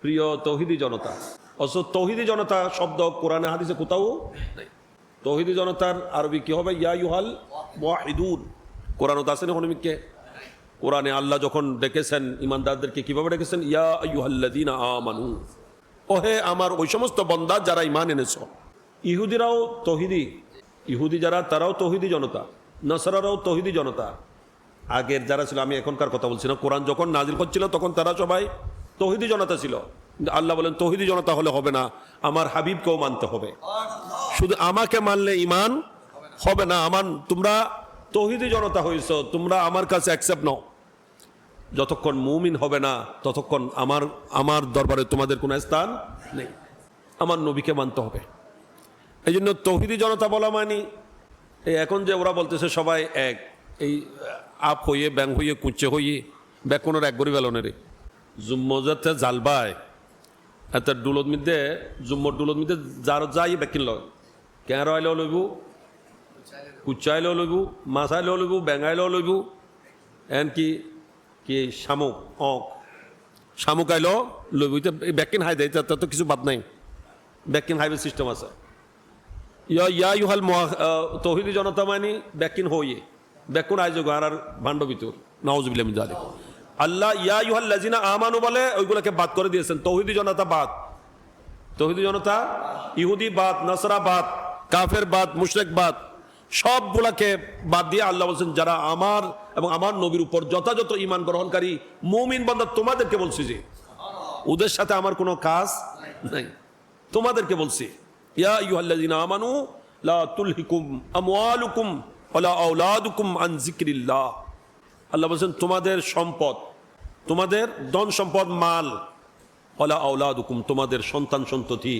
প্রিয় তৌহিদি জনতা অথচ তৌহিদি জনতা শব্দ কোরআনে হাদিসে কোথাও? নেই। তৌহিদি জনতার আরবি কি হবে? ইয়া ইউহাল ওয়াহিদুন কোরআন আসেনি হনুমিককে কোরআনে আল্লাহ যখন ডেকেছেন ইমানদারদেরকে কীভাবে ডেকেছেন? ইয়া ইউহাল্লাদিনা আমানু। ওহে আমার ওই সমস্ত বন্দা যারা ইমান এনেছ। ইহুদিরাও তহিদি। ইহুদি যারা তারাও তহিদি জনতা। নসরারাও তহিদি জনতা। আগের যারা ছিল আমি এখনকার কথা বলছি না। কোরআন যখন নাজিল হচ্ছিল তখন তারা সবাই তহিদি জনতা ছিল। আল্লাহ বলেন, তহিদি জনতা হলে হবে না, আমার হাবিবকেও মানতে হবে। শুধু আমাকে মানলে ইমান হবে না, আমার, তোমরা তহিদি জনতা হয়েছ, তোমরা আমার কাছে অ্যাকসেপ্ট নাও। যতক্ষণ মুমিন হবে না, ততক্ষণ আমার আমার দরবারে তোমাদের কোনো স্থান নেই। আমার নবীকে মানতে হবে। এই জন্য তহিদি জনতা বলা মানি। এই এখন যে ওরা বলতেছে সবাই এক, এই আপ হইয়ে, ব্যাং হইয়ে, কুচে হইয়ে ব্যাকনের এক গরি বেলনের জুম্মজাতে জালবায় এত ডুলত মধ্যে জুম্মর ডুলত মধ্যে যার যাই ব্যাকিন লয়। কেঁর আইলেও লইব কুচাইলেও লইব মাছাইলেও লইব বেঙাইলেও লইব। এন কি কি শামুক অক। শামুক আইলেও লইব ব্যাকিন হাই দেয় তাতে তো কিছু বাদ নাই। ব্যাকিন হাইবে সিস্টেম আছে। ইয়া ইয়া ইউহাল তহিদি জনতা মানি ব্যাকিন হইয়ে। ব্যাকুন আইজ আর ভাণ্ড নওয়াজবিল্লাহ মিন জালিক। আল্লাহ, ইয়া ইউহাল লাজিনা আমানু বলে, ওইগুলোকে বাদ করে দিয়েছেন। তৌহিদি জনতা বাদ। তৌহিদি জনতা, ইহুদি বাদ, নসরা বাদ, কাফের বাদ, মুশরেক বাদ, সবগুলাকে বাদ দিয়ে আল্লাহ বলছেন, যারা আমার এবং আমার নবীর উপর যথাযথ ইমান গ্রহণকারী, মুমিন বান্দা, তোমাদেরকে বলছি যে, ওদের সাথে আমার কোনো কাজ নাই। তোমাদেরকে বলছি, ইয়া ইউহাল্লাযিনা আমানু, লা তুলহিকুম আমওয়ালুকুম ওয়ালা আওলাদুকুম আন যিকরিল্লাহ। আল্লাহ বলছেন, তোমাদের সম্পদ তোমাদের ধন সম্পদ মাল। ওলা আওলাদুকুম, তোমাদের সন্তান সন্ততি।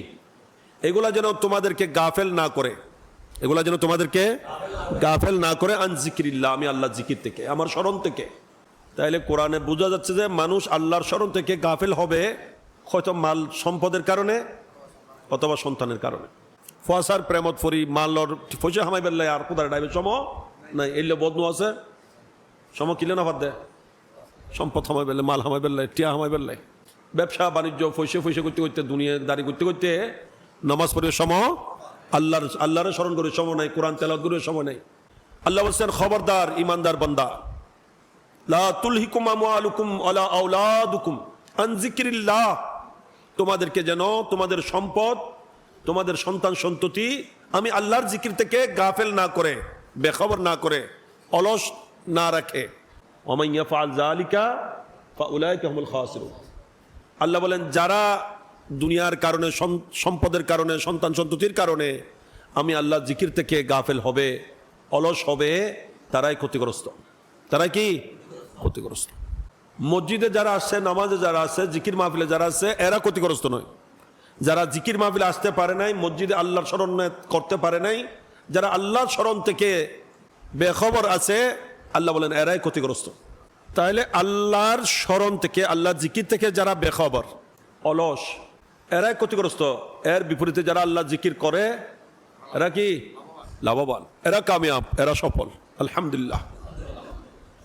এগুলা যেন তোমাদেরকে গাফেল না করে। এগুলা যেন তোমাদেরকে গাফেল না করে। আন জিকিরিল্লাহ আমি আল্লাহ জিকির থেকে, আমার স্মরণ থেকে। তাইলে কোরআনে বোঝা যাচ্ছে যে মানুষ আল্লাহর স্মরণ থেকে গাফেল হবে, হয়তো মাল সম্পদের কারণে অথবা সন্তানের কারণে। ফসার প্রেমত ফরি মাল্লর ফসে হামাই বেল্লাই আর কোদার ডাইবে? সম নাই, এলে বদনু আছে। সম কিলে না বাদ দে। সম্পদ হামাই বেললে মাল হামাই বেললে টিয়া হামাই বেললে ব্যবসা, বাণিজ্য ফসে ফসে করতে করতে, দুনিয়া দাঁড়ি করতে করতে নামাজ পড়ে সম, আল্লাহর, আল্লাহরে স্মরণ করে সময় নাই, কোরআন তেলাওয়াত করে সময় নাই। আল্লাহ বলছেন, খবরদার, ইমানদার বান্দা। লা আন তোমাদেরকে যেন তোমাদের সম্পদ, তোমাদের সন্তান সন্ততি আমি আল্লাহর জিকির থেকে গাফেল না করে, বেখবর না করে, অলস না রাখে। খাসিরুন আল্লাহ বলেন, যারা দুনিয়ার কারণে সম্পদের কারণে, সন্তান সন্ততির কারণে আমি আল্লাহ জিকির থেকে গাফেল হবে, অলস হবে, তারাই ক্ষতিগ্রস্ত। তারাই কি? ক্ষতিগ্রস্ত। মসজিদে যারা আসছে, নামাজে যারা আছে জিকির মাহফিলে যারা আছে এরা ক্ষতিগ্রস্ত নয়। যারা জিকির মাহফিলে আসতে পারে নাই, মসজিদে আল্লাহর স্মরণ করতে পারে নাই, যারা আল্লাহর স্মরণ থেকে বেখবর আছে আল্লাহ বলেন, এরাই ক্ষতিগ্রস্ত। তাহলে আল্লাহর স্মরণ থেকে আল্লাহ জিকির থেকে যারা বেখবর, অলস, এরাই ক্ষতিগ্রস্ত। এর বিপরীতে যারা আল্লাহ জিকির করে, এরা কি? লাভবান। এরা কামিয়াব, এরা সফল। আলহামদুলিল্লাহ।